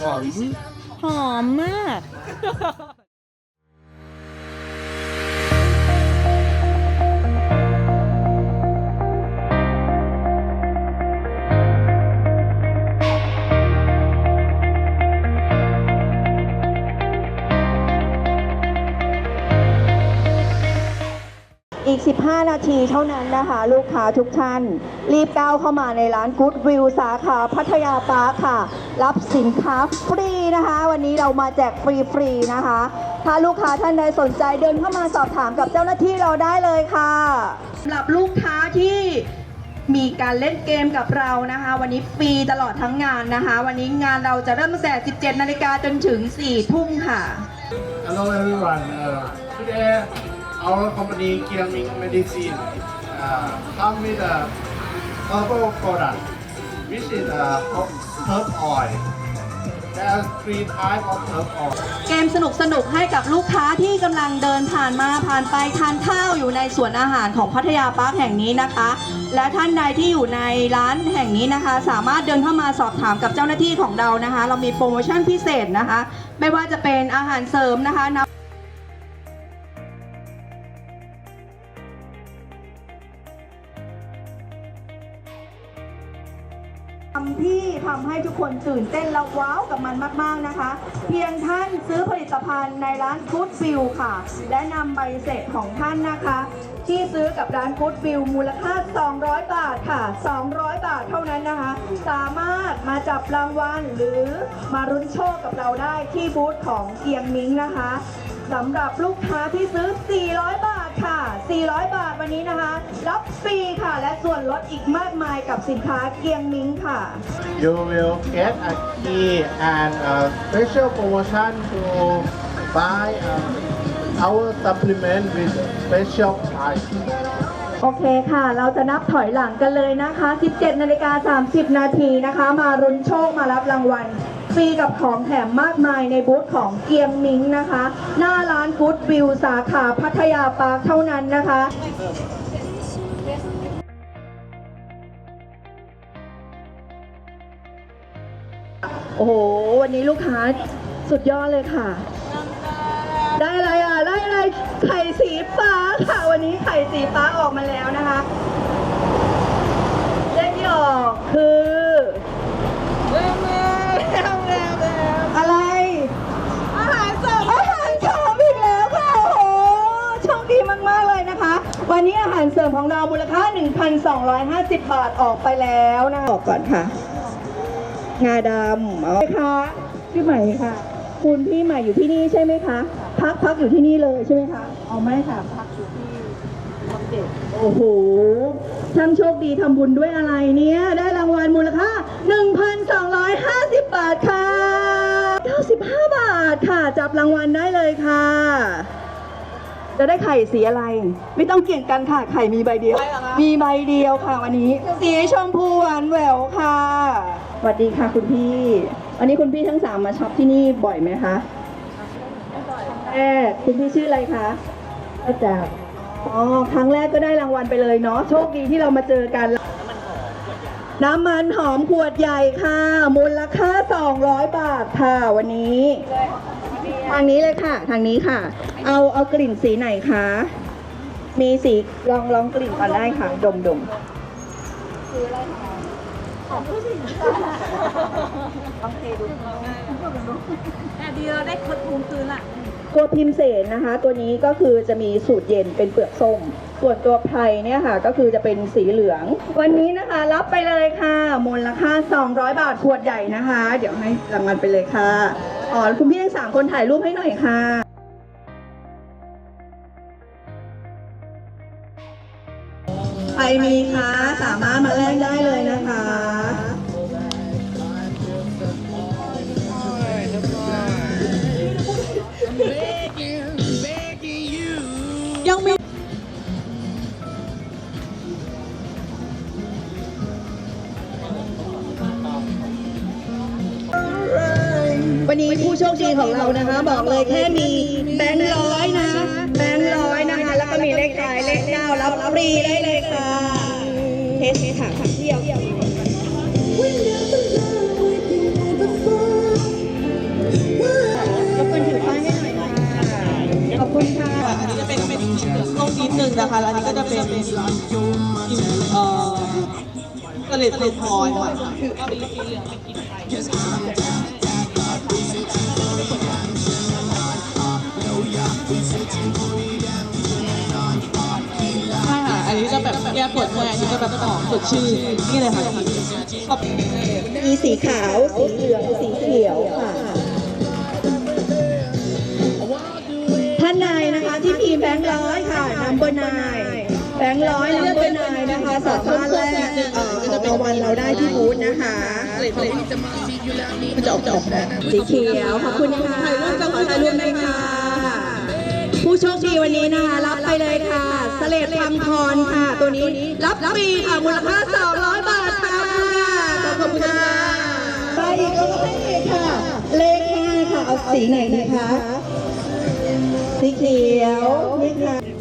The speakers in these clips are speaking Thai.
หอม หอมมาก อีก 15 นาทีเท่านั้นนะคะ ลูกค้าทุกท่าน รีบก้าวเข้ามาในร้าน Good View สาขาพัทยาปาร์คค่ะ รับสินค้าฟรีนะคะ วันนี้เรามาแจกฟรีๆนะคะ ถ้าลูกค้าท่านใดสนใจเดินเข้ามาสอบถามกับเจ้าหน้าที่เราได้เลยค่ะสำหรับลูกค้าที่มีการเล่นเกมกับเรานะคะ วันนี้ฟรีตลอดทั้งงานนะคะ วันนี้งานเราจะเริ่มตั้งแต่ 17 นาฬิกาจนถึง 4 ทุ่มค่ะ Hello everyone uh, today our company Kiaming Medicine uh, come with a herbal product which is a herb oil there are three types of herb oil เกมสนุกสนุกให้กับลูกค้าที่กำลังเดินผ่านมาผ่านไปทานข้าวอยู่ในสวนอาหารของพัทยาปาร์คแห่งนี้นะคะ และท่านใดที่อยู่ในร้านแห่งนี้นะคะ สามารถเดินเข้ามาสอบถามกับเจ้าหน้าที่ของเรานะคะ เรามีโปรโมชั่นพิเศษนะคะ ไม่ว่าจะเป็นอาหารเสริมนะคะ ให้ทุกคนตื่นเต้นและว้าวกับมันมากๆนะคะ เพียงท่านซื้อผลิตภัณฑ์ในร้าน Good View ค่ะ และนำใบเสร็จของท่านนะคะ ที่ซื้อกับร้าน Good View มูลค่า 200 บาทค่ะ 200 บาทเท่านั้นนะคะ สามารถมาจับรางวัลหรือมารุ้นโชคกับเราได้ที่บูธของเกียงมิงนะคะสำหรับลูกค้าที่ซื้อ 400 บาท 400 บาทวันนี้นะคะ รับฟรีค่ะ และส่วนลดอีกมากมายกับสินค้าเกียงมิงค่ะ you will get a key and a special promotion to buy uh, our supplement with special price โอเคค่ะ เราจะนับถอยหลังกันเลยนะคะ 17นาฬิกา30 นาทีนะคะ มารุนโชคมารับรางวัล ฟรีกับของแถมมากมายในบูธของเกียงมิงนะคะ หน้าร้านกู๊ดวิวสาขาพัทยาปาร์คเท่านั้นนะคะโอ้โห วันนี้ลูกค้าสุดยอดเลยค่ะ ได้อะไรอะ ได้อะไร ไข่สีฟ้าค่ะ วันนี้ไข่สีฟ้าออกมาแล้วนะคะเลขที่ออกคืออะไร อาหารเสริมอาหารเสริมอีกแล้วค่ะ โอ้โห โชคดีมาก ๆ เลยนะคะ วันนี้อาหารเสริมของเรามูลค่า 1,250 บาทออกไปแล้วนะ ออกก่อนค่ะ งาดำเอาค่ะพี่ใหม่ค่ะ คุณพี่ใหม่อยู่ที่นี่ใช่ไหมคะ พักพักอยู่ที่นี่เลยใช่ไหมคะเอาไม่ค่ะ พักอยู่ที่วัดเด็กโอ้โหช่างโชคดีทำบุญด้วยอะไรเนี่ยได้รางวัลมูลค่า 1,250 บาทค่ะ 95 บาทค่ะ จับรางวัลได้เลยค่ะ จะได้ไข่สีอะไร ไม่ต้องเกี่ยงกันค่ะ ไข่มีใบเดียว มีใบเดียวค่ะวันนี้ สีชมพูหวานแหววค่ะสวัสดีค่ะคุณพี่วันนี้คุณพี่ทั้งสามมาช็อปที่นี่บ่อยไหมคะแรกคุณพี่ชื่ออะไรคะอาจารย์อ๋อครั้งแรกก็ได้รางวัลไปเลยเนาะโชคดีที่เรามาเจอกัน น้ำมันหอมขวดใหญ่ค่ะ มูลค่า 200 บาทค่ะวันนี้ ทางนี้เลยค่ะ ทางนี้ค่ะ เอาเอากลิ่นสีไหนคะ มีสีลองลองกลิ่นก่อนได้ค่ะ ดมดมแต่ดีเราได้คนภูมิคืนละตัวพิมเสนนะคะ ตัวนี้ก็คือจะมีสูตรเย็นเป็นเปลือกส้ม ส่วนตัวไพรเนี่ยค่ะ ก็คือจะเป็นสีเหลือง วันนี้นะคะ รับไปเลยค่ะมูลค่า 200 บาทขวดใหญ่นะคะ เดี๋ยวให้รางวัลไปเลยค่ะ อ๋อคุณพี่ทั้งสามคนถ่ายรูปให้หน่อยค่ะใครมีคะสามารถมาแลก ของเรานะคะ บอกเลยแค่มีแบงค์ร้อยนะแบงค์ร้อยนะคะ แล้วก็มีเลขท้ายเลขเก้ารับฟรีได้เลยค่ะเทสค่ะเที่ยวเที่ยวขอบคุณค่ะอันนี้จะเป็นเป็นต้มนิดนึงนะคะ แล้วนี้ก็จะเป็นเป็กินเอ่อกระเล็ดเล็ดพลอยค่ะ จะแบบแก้ปวดเมื่อยอันนี้จะแบบหอมสดชื่นนี่เลยค่ะขอบมีสีขาว สีเหลือง สีเขียวค่ะ ท่านนายนะคะที่พิมพ์แบงค์ร้อยค่ะนัมเบอร์นายแบงค์ร้อยนัมเบอร์นายนะคะสามารถแลกเอ่อของรางวัลเราได้ที่บูธนะคะมันจะออกจะออกแบบสีเขียวขอบคุณค่ะถ่ายรูปกับขอถ่ายรูปด้วยค่ะ ผู้โชคดีวันนี้นะคะรับไปเลยค่ะสเลดพังพรค่ะ ตัวนี้รับฟรีค่ะมูลค่า 200 บาทค่ะขอบคุณค่ะไปอีกก็ให้เลยค่ะ เลขห้าค่ะ เอาสีไหนดีคะสีเขียวนี่ค่ะ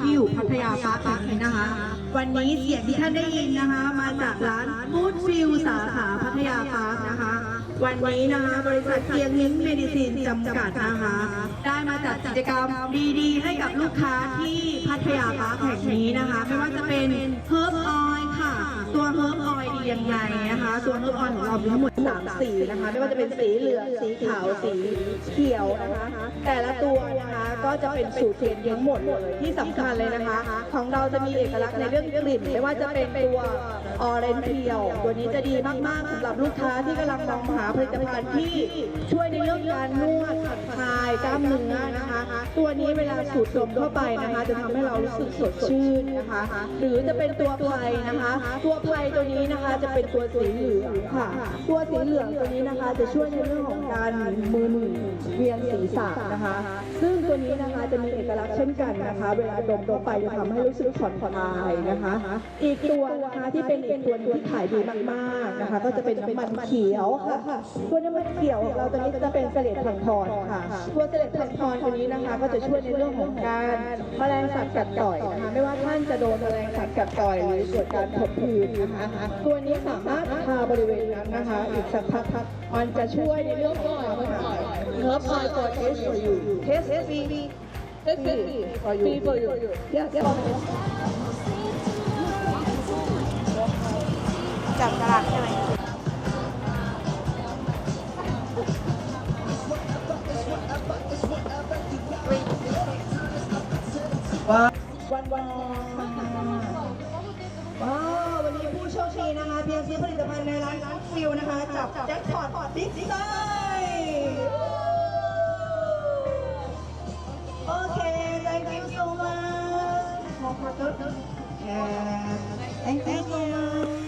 ที่อยู่พัทยาปาร์คแห่งนี้นะคะ วันนี้เสียงที่ท่านได้ยินนะคะ มาจากร้านฟู้ดฟิลสาขาพัทยาปาร์คนะคะ วันนี้นะคะบริษัทเกียงมิ้นเมดิซินจำกัดนะคะ ได้มาจัดกิจกรรมดีๆ ให้กับลูกค้าที่พัทยาปาร์คแห่งนี้นะคะ ไม่ว่าจะเป็น ยังไงนะคะตัวเฮิร์บออยของเรามีทั้งหมดสามสีนะคะ ไม่ว่าจะเป็นสีเหลืองสีขาวสีเขียวนะคะ แต่ละตัวนะคะก็จะเป็นสูตรเทียนทั้งหมดเลยที่สำคัญเลยนะคะ ของเราจะมีเอกลักษณ์ในเรื่องกลิ่นไม่ว่าจะเป็นตัวออเรนเพียวตัวนี้จะดีมากๆสำหรับลูกค้าที่กำลังมองหาผลิตภัณฑ์ที่ช่วยในเรื่องการนวดผ่อนคลาย กล้ามเนื้อนะคะ ตัวนี้เวลาสูดดมเข้าไปนะคะ จะทำให้เรารู้สึกสดชื่นนะคะ หรือจะเป็นตัวไพรนะคะ ตัวไพรตัวนี้นะคะจะเป็นตัวสีเหลืองค่ะ ตัวสีเหลืองตัวนี้นะคะ จะช่วยในเรื่องของการมึนเวียนศีรษะนะคะ ซึ่งตัวนี้นะคะจะมีเอกลักษณ์เช่นกันนะคะ เวลาดมเข้าไปจะทำให้รู้สึกผ่อนคลายนะคะ อีกตัวนะคะที่เป็นอีกตัวที่ขายดีมากๆนะคะ ก็จะเป็นน้ำมันเขียวค่ะ ตัวน้ำมันเขียวของเราตัวนี้จะเป็นเสลดพังพรค่ะตัวเสลดพังพรตัวนี้นะคะ ก็จะช่วยในเรื่องของการแมลงสัตว์กัดต่อยนะคะไม่ว่าท่านจะโดนแมลงสัตว์กัดต่อยหรือเกิดการผดผื่นนะคะตัวนี้สามารถทาบริเวณนั้นนะคะ อีกสักพักมันจะช่วยในเรื่องของเนื้อพลอยตัวเทสอยู่เทสฟรี for you for you yes จับกระดใช่ไหม วันวันว้าววันนี้ผู้โชคดีนะคะเพียงซื้อผลิตภัณฑ์ในร้านร้านฟิวนะคะ จับแจ็คพอตบิ๊กไซโอเค thank you so much ขอบคุณครับ thank you so much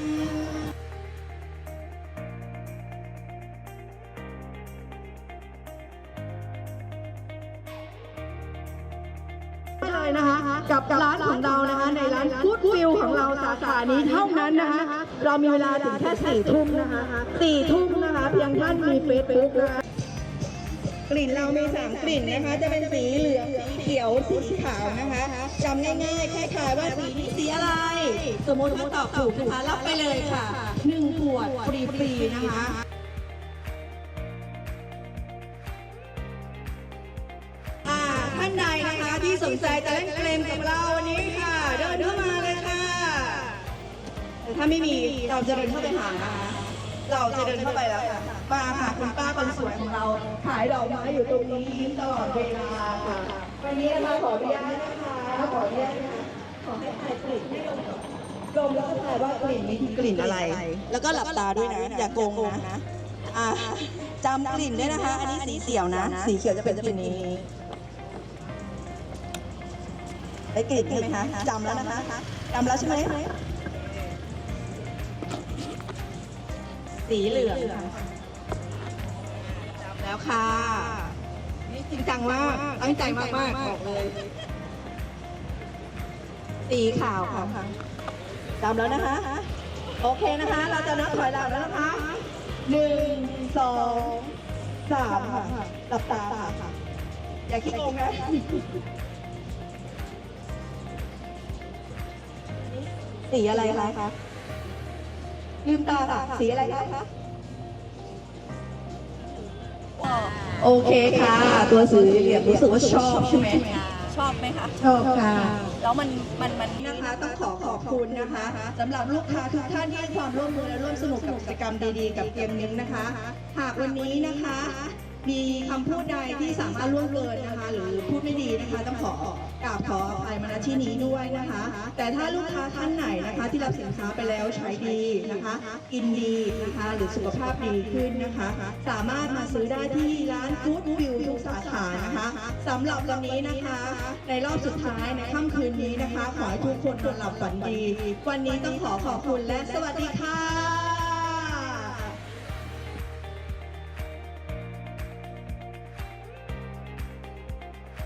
นะคะ กับร้านของเรานะคะ ในร้านฟู้ดฟิลของเราสาขานี้เท่านั้นนะคะ เรามีเวลาถึงแค่สี่ทุ่มนะคะสี่ทุ่มนะคะ เพียงท่านมีเฟซบุ๊กนะคะกลิ่นเรามีสามกลิ่นนะคะ จะเป็นสีเหลืองสีเขียวสีขาวนะคะจำง่ายๆแค่ทายว่าสีนี้สีอะไร สมมติถ้าตอบถูกนะคะรับไปเลยค่ะหนึ่งขวดฟรีๆนะคะ สนใจจะเล่นเกมกับเราวันนี้ค่ะ เดินเข้ามาเลยค่ะ แต่ถ้าไม่มีเราจะเดินเข้าไปหานะคะเราจะเดินเข้าไปแล้วค่ะ มาค่ะคุณป้าคนสวยของเรา ขายดอกไม้อยู่ตรงนี้ยิ้มตลอดเวลาค่ะ วันนี้นะคะขออนุญาตนะคะขออนุญาตนะคะขอให้ทายกลิ่นให้ดมก่อนดมแล้วก็ทายว่ากลิ่นนี้คือกลิ่นอะไร แล้วก็หลับตาด้วยนะ อย่าโกงนะอะจำกลิ่นด้วยนะคะ อันนี้สีเขียวนะ สีเขียวจะเป็นกลิ่นนี้ ได้กลิ่นใช่ไหมคะจำแล้วนะคะจำแล้วใช่ไหมสีเหลืองค่ะจำแล้วค่ะ นี่จริงจังมากตั้งใจมากมากๆบอกเลย สีขาวค่ะจำแล้วนะคะ โอเคนะคะ เราจะนับถอยหลังแล้วนะคะหนึ่งสองสามค่ะหลับตาค่ะ อย่าคิดโกงนะ สีอะไรคะ ลืมตาค่ะสีอะไรคะ โอเคค่ะ ตัวสีเหลี่ยมรู้สึกว่าชอบใช่ไหม ชอบไหมคะชอบค่ะ แล้วมันมันมันนะคะต้องขอขอบคุณนะคะสำหรับลูกค้าทุกท่านที่ให้ความร่วมมือและร่วมสนุกกับกิจกรรมดีๆ กับเกมนิ้งนะคะ หากวันนี้นะคะ มีคำพูดใดที่สามารถล่วงเกินนะคะ หรือพูดไม่ดีนะคะ ต้องขอกราบขออภัยมาณที่นี้ด้วยนะคะ แต่ถ้าลูกค้าท่านไหนนะคะ ที่รับสินค้าไปแล้วใช้ดีนะคะ กินดีนะคะ หรือสุขภาพดีขึ้นนะคะ สามารถมาซื้อได้ที่ร้านฟู้ดวิวทุกสาขานะคะสำหรับวันนี้นะคะ ในรอบสุดท้ายในค่ำคืนนี้นะคะ ขอให้ทุกคนนอนหลับฝันดี วันนี้ต้องขอขอบคุณและสวัสดีค่ะ